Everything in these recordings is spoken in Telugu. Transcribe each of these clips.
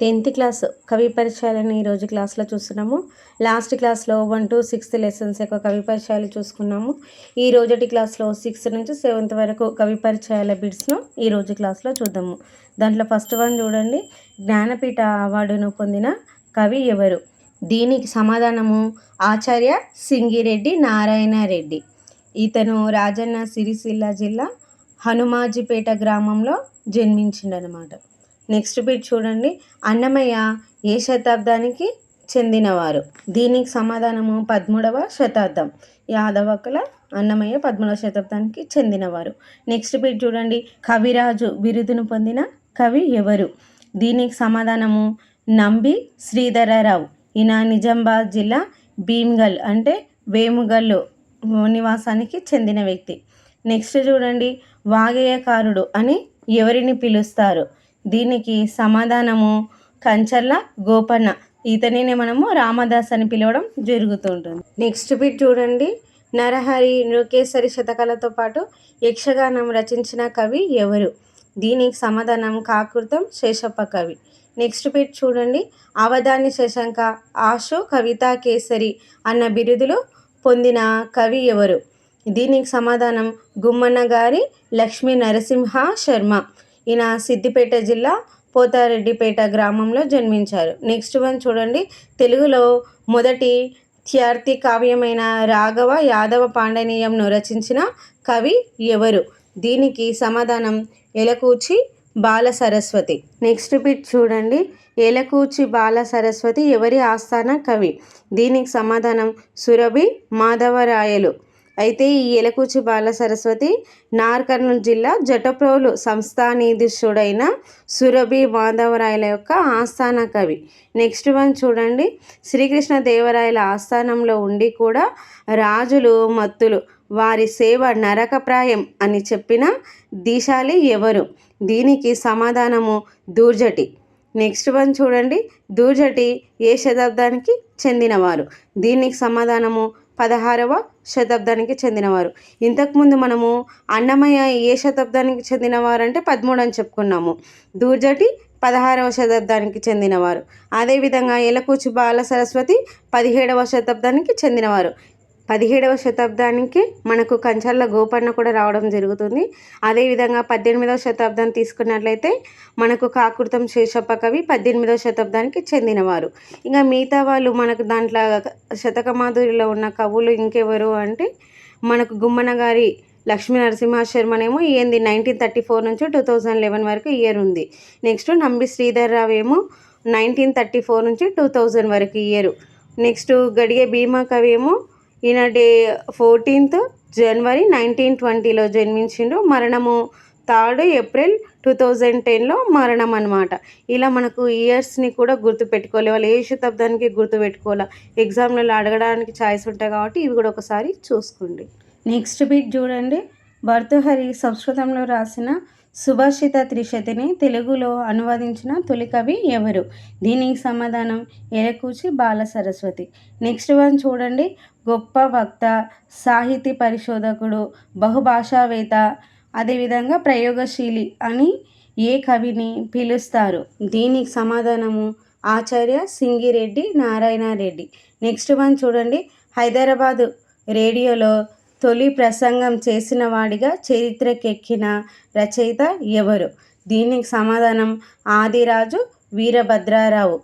టెన్త్ క్లాస్ కవి పరిచయాలని ఈరోజు క్లాస్లో చూస్తున్నాము. లాస్ట్ క్లాస్లో వన్ టు సిక్స్త్ లెసన్స్ యొక్క కవి పరిచయాలు చూసుకున్నాము. ఈ రోజటి క్లాస్లో సిక్స్త్ నుంచి సెవెంత్ వరకు కవి పరిచయాల బిడ్స్ను ఈ రోజు క్లాస్లో చూద్దాము. దాంట్లో ఫస్ట్ వన్ చూడండి. జ్ఞానపీఠ అవార్డును పొందిన కవి ఎవరు? దీనికి సమాధానము ఆచార్య సింగిరెడ్డి నారాయణ రెడ్డి. ఇతను రాజన్న సిరిసిల్ల జిల్లా హనుమాజిపేట గ్రామంలో జన్మించిండనమాట. నెక్స్ట్ బిట్ చూడండి. అన్నమయ్య ఏ శతాబ్దానికి చెందినవారు? దీనికి సమాధానము పదమూడవ శతాబ్దం. యాదవకుల అన్నమయ్య పదమూడవ శతాబ్దానికి చెందినవారు. నెక్స్ట్ బిట్ చూడండి. కవిరాజు బిరుదును పొందిన కవి ఎవరు? దీనికి సమాధానము నంబి శ్రీధరరావు. ఈయన నిజామాబాద్ జిల్లా భీమ్గల్ అంటే వేముగల్లు నివాసానికి చెందిన వ్యక్తి. నెక్స్ట్ చూడండి. వాగేయకారుడు అని ఎవరిని పిలుస్తారు? దీనికి సమాధానము కంచర్ల గోపన్న. ఇతనినే మనము రామదాస్ అని పిలవడం జరుగుతుంటుంది. నెక్స్ట్ బిట్ చూడండి. నరహరి నృకేసరి శతకాలతో పాటు యక్షగానం రచించిన కవి ఎవరు? దీనికి సమాధానం కాకృతం శేషప్ప కవి. నెక్స్ట్ బిట్ చూడండి. అవధాని శశాంక ఆశు కవితా కేసరి అన్న బిరుదులు పొందిన కవి ఎవరు? దీనికి సమాధానం గుమ్మన్న గారి లక్ష్మీ నరసింహ శర్మ. ఈయన సిద్దిపేట జిల్లా పోతారెడ్డిపేట గ్రామంలో జన్మించారు. నెక్స్ట్ వన్ చూడండి. తెలుగులో మొదటి త్యార్థి కావ్యమైన రాఘవ యాదవ పాండనీయంను రచించిన కవి ఎవరు? దీనికి సమాధానం ఎలకూచి బాల సరస్వతి నెక్స్ట్ బిట్ చూడండి. ఎలకూచి బాల సరస్వతి ఎవరి ఆస్థాన కవి? దీనికి సమాధానం సురభి మాధవరాయలు. అయితే ఈ ఎలకూచి బాల సరస్వతి నార్కర్నూలు జిల్లా జటప్రోలు సంస్థానీధుషుడైన సురభి మాధవరాయల యొక్క ఆస్థాన కవి. నెక్స్ట్ వన్ చూడండి. శ్రీకృష్ణ దేవరాయల ఆస్థానంలో ఉండి కూడా రాజులు మత్తులు వారి సేవ నరకప్రాయం అని చెప్పిన దీశాలి ఎవరు? దీనికి సమాధానము దూర్జటి. నెక్స్ట్ వన్ చూడండి. దూర్జటి ఏ శతాబ్దానికి చెందినవారు? దీనికి సమాధానము పదహారవ శతాబ్దానికి చెందినవారు. ఇంతకుముందు మనము అన్నమయ్య ఏ శతాబ్దానికి చెందినవారు అంటే పదమూడు అని చెప్పుకున్నాము. దూర్జటి పదహారవ శతాబ్దానికి చెందినవారు. అదేవిధంగా ఎలకూచి బాల సరస్వతి పదిహేడవ శతాబ్దానికి చెందినవారు. పదిహేడవ శతాబ్దానికి మనకు కంచర్ల గోపన్న కూడా రావడం జరుగుతుంది. అదేవిధంగా పద్దెనిమిదవ శతాబ్దం తీసుకున్నట్లయితే మనకు కాకృతం శేషప్ప కవి పద్దెనిమిదవ శతాబ్దానికి చెందినవారు. ఇంకా మిగతా వాళ్ళు మనకు దాంట్లో శతకమాధురిలో ఉన్న కవులు ఇంకెవరు అంటే మనకు గుమ్మన గారి లక్ష్మీ నరసింహ శర్మనేమో ఏంది నైన్టీన్ థర్టీ ఫోర్ నుంచి టూ థౌజండ్ లెవెన్ వరకు ఇయర్ ఉంది. నెక్స్ట్ నంబి శ్రీధర్ రావు ఏమో నైన్టీన్ థర్టీ ఫోర్ నుంచి టూ థౌజండ్ వరకు ఇయర్. నెక్స్ట్ గడిగే భీమా కవి ఏమో ఈనాటి డే ఫోర్టీన్త్ జనవరి నైన్టీన్ ట్వంటీలో జన్మించిండు. మరణము థర్డ్ ఏప్రిల్ టూ థౌజండ్ టెన్లో మరణం అనమాట ఇలా మనకు ఇయర్స్ని కూడా గుర్తుపెట్టుకోవాలి. వాళ్ళు ఏ శతాబ్దానికి గుర్తుపెట్టుకోవాలి? ఎగ్జామ్లలో అడగడానికి ఛాయిస్ ఉంటాయి కాబట్టి ఇవి కూడా ఒకసారి చూసుకోండి. నెక్స్ట్ బిట్ చూడండి. భర్తృహరి సంస్కృతంలో రాసిన సుభాషిత త్రిశతిని తెలుగులో అనువదించిన తొలి కవి ఎవరు? దీనికి సమాధానం ఎలకూచి బాల సరస్వతి. నెక్స్ట్ వన్ చూడండి. గొప్ప వక్త సాహితీ పరిశోధకుడు బహుభాషావేత్త అదేవిధంగా ప్రయోగశీలి అని ఏ కవిని పిలుస్తారు? దీనికి సమాధానము ఆచార్య సింగిరెడ్డి నారాయణారెడ్డి. నెక్స్ట్ వన్ చూడండి. హైదరాబాదు రేడియోలో తొలి ప్రసంగం చేసిన వాడిగా చరిత్రకెక్కిన రచయిత ఎవరు? దీనికి సమాధానం ఆదిరాజు వీరభద్రారావు.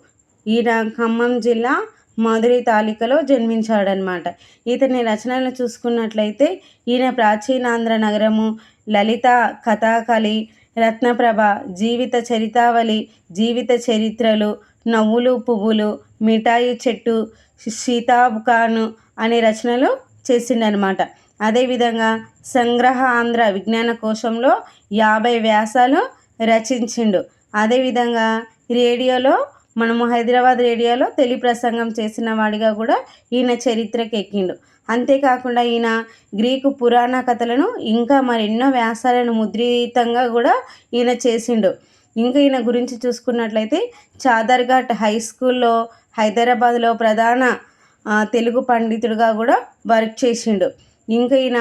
ఈయన ఖమ్మం జిల్లా మాధురి తాలికలో జన్మించాడనమాట. ఇతని రచనలను చూసుకున్నట్లయితే ఈయన ప్రాచీనాంధ్ర నగరము లలిత కథాకళి రత్నప్రభ జీవిత చరితావళి జీవిత చరిత్రలు నవ్వులు పువ్వులు మిఠాయి చెట్టు సీతాబుకాను అనే రచనలు చేసిండనమాట. అదేవిధంగా సంగ్రహ ఆంధ్ర విజ్ఞాన కోశంలో యాభై వ్యాసాలు రచించిండు. అదేవిధంగా రేడియోలో మనము హైదరాబాద్ రేడియోలో తెలి ప్రసంగం చేసిన వాడిగా కూడా ఈయన చరిత్రకి ఎక్కిండు అంతేకాకుండా ఈయన గ్రీకు పురాణ కథలను ఇంకా మరెన్నో వ్యాసాలను ముద్రితంగా కూడా ఈయన చేసిండు. ఇంకా ఈయన గురించి చూసుకున్నట్లయితే చాదర్ఘాట్ హై స్కూల్లో హైదరాబాద్లో ప్రధాన తెలుగు పండితుడిగా కూడా వర్క్ చేసిండు. ఇంకా ఈయన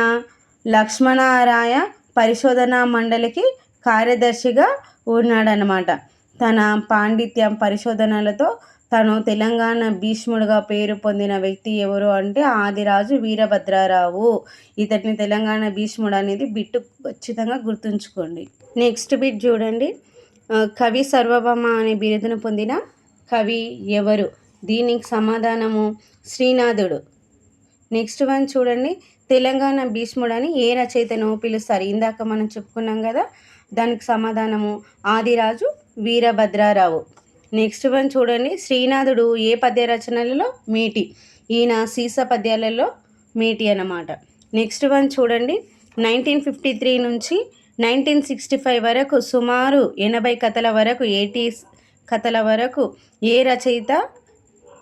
లక్ష్మణరాయ పరిశోధనా మండలికి కార్యదర్శిగా ఉన్నాడనమాట తన పాండిత్యం పరిశోధనలతో తను తెలంగాణ భీష్ముడుగా పేరు పొందిన వ్యక్తి ఎవరు అంటే ఆదిరాజు వీరభద్రారావు. ఇతడిని తెలంగాణ భీష్ముడు అనేది బిట్టు ఖచ్చితంగా గుర్తుంచుకోండి. నెక్స్ట్ బిట్ చూడండి. కవి సర్వభమ అనే బిరుదును పొందిన కవి ఎవరు? దీనికి సమాధానము శ్రీనాథుడు. నెక్స్ట్ వన్ చూడండి. తెలంగాణ భీష్ముడు అని ఏ రచయితను పిలుస్తారు. ఇందాక మనం చెప్పుకున్నాం కదా దానికి సమాధానము ఆదిరాజు వీరభద్రారావు. నెక్స్ట్ వన్ చూడండి. శ్రీనాథుడు ఏ పద్య రచనలలో మీటి? ఈయన సీస పద్యాలలో మేటి అన్నమాట. నెక్స్ట్ వన్ చూడండి. నైన్టీన్ ఫిఫ్టీ త్రీ నుంచి నైన్టీన్ సిక్స్టీ ఫైవ్ వరకు సుమారు ఎనభై కథల వరకు ఎయిటీస్ కథల వరకు ఏ రచయిత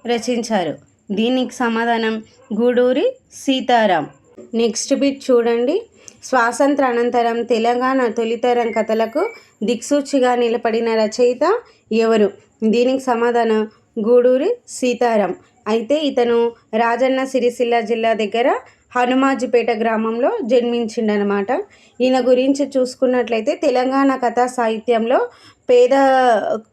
రచించారు? దీనికి సమాధానం గూడూరి సీతారాం. నెక్స్ట్ బిట్ చూడండి. స్వాతంత్ర అనంతరం తెలంగాణ తొలితరం కథలకు దిక్సూచిగా నిలబడిన రచయిత ఎవరు? దీనికి సమాధానం గూడూరి సీతారాం. అయితే ఇతను రాజన్న సిరిసిల్ల జిల్లా దగ్గర హనుమాజిపేట గ్రామంలో జన్మించిండనమాట. ఈయన గురించి చూసుకున్నట్లయితే తెలంగాణ కథా సాహిత్యంలో పేద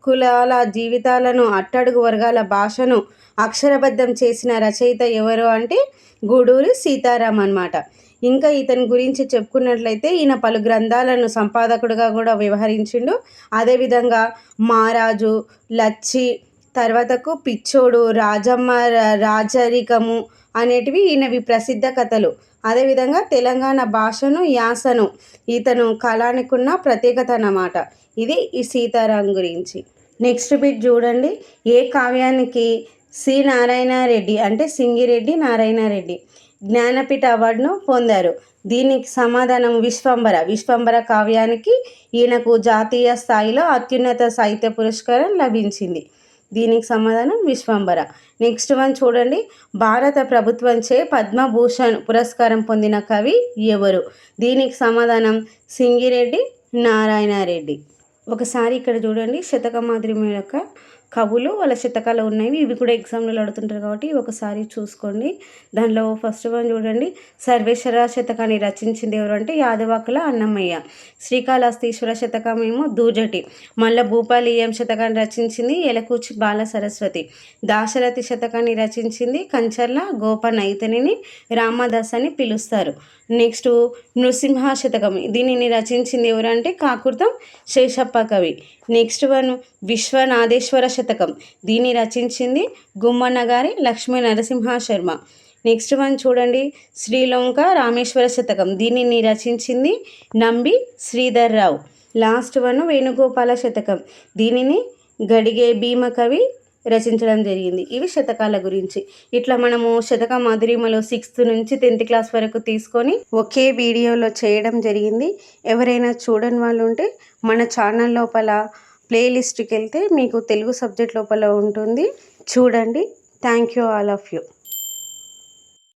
కులాల జీవితాలను అట్టడుగు వర్గాల భాషను అక్షరబద్ధం చేసిన రచయిత ఎవరు అంటే గూడూరి సీతారాం అనమాట ఇంకా ఇతని గురించి చెప్పుకున్నట్లయితే ఈయన పలు గ్రంథాలను సంపాదకుడిగా కూడా వ్యవహరించిండు. అదేవిధంగా మారాజు లచ్చి తర్వాతకు పిచ్చోడు రాజమ్మ రాజరికము అనేటివి ఈయనవి ప్రసిద్ధ కథలు. అదేవిధంగా తెలంగాణ భాషను యాసను ఇతను కళానికున్న ప్రత్యేకత అన్నమాట ఇది ఈ సీతారాం గురించి. నెక్స్ట్ బిట్ చూడండి. ఏ కావ్యానికి సి. నారాయణ రెడ్డి అంటే సింగిరెడ్డి నారాయణ రెడ్డి జ్ఞానపీఠ అవార్డును పొందారు. దీనికి సమాధానం విశ్వంబర. విశ్వంబర కావ్యానికి ఈయనకు జాతీయ స్థాయిలో అత్యున్నత సాహిత్య పురస్కారం లభించింది. దీనికి సమాధానం విశ్వంబర. నెక్స్ట్ వన్ చూడండి. భారత ప్రభుత్వంచే పద్మభూషణ్ పురస్కారం పొందిన కవి ఎవరు? దీనికి సమాధానం సింగిరెడ్డి నారాయణారెడ్డి. ఒకసారి ఇక్కడ చూడండి. శతకమాద్రి యొక్క కవులు వాళ్ళ శతకాలు ఉన్నాయి. ఇవి కూడా ఎగ్జామ్లలో అడుగుతుంటారు కాబట్టి ఒకసారి చూసుకోండి. దానిలో ఫస్ట్ వన్ చూడండి. సర్వేశ్వర శతకాన్ని రచించింది ఎవరు అంటే యాదవాకుల అన్నమయ్య. శ్రీకాళహస్తీశ్వర శతకం ఏమో దూజటి. మళ్ళీ భూపాలీయం శతకాన్ని రచించింది? ఎలకూచి బాల సరస్వతి. దాశరథి శతకాన్ని రచించింది కంచర్ల గోపన్న ఇతనిని రామదాస్ అని పిలుస్తారు. నెక్స్ట్ నృసింహ శతకం. దీనిని రచించింది ఎవరంటే కాకుర్తం శేషప్ప కవి. నెక్స్ట్ వన్ విశ్వనాథేశ్వర శతకం. దీన్ని రచించింది గుమ్మన్న గారి లక్ష్మీ నరసింహ శర్మ నెక్స్ట్ వన్ చూడండి. శ్రీలంక రామేశ్వర శతకం. దీనిని రచించింది నంబి శ్రీధర్ రావు. Last one Venugopala Shatakam. దీనిని గడిగే భీమ కవి రచించడం జరిగింది. ఇవి శతకాల గురించి. ఇట్లా మనము శతక మధురిమలో సిక్స్త్ నుంచి టెన్త్ క్లాస్ వరకు తీసుకొని ఒకే వీడియోలో చేయడం జరిగింది. ఎవరైనా చూడని వాళ్ళు ఉంటే మన ఛానల్ లోపల ప్లేలిస్ట్కి వెళ్తే మీకు తెలుగు సబ్జెక్ట్ లోపల ఉంటుంది. చూడండి. Thank you all of you.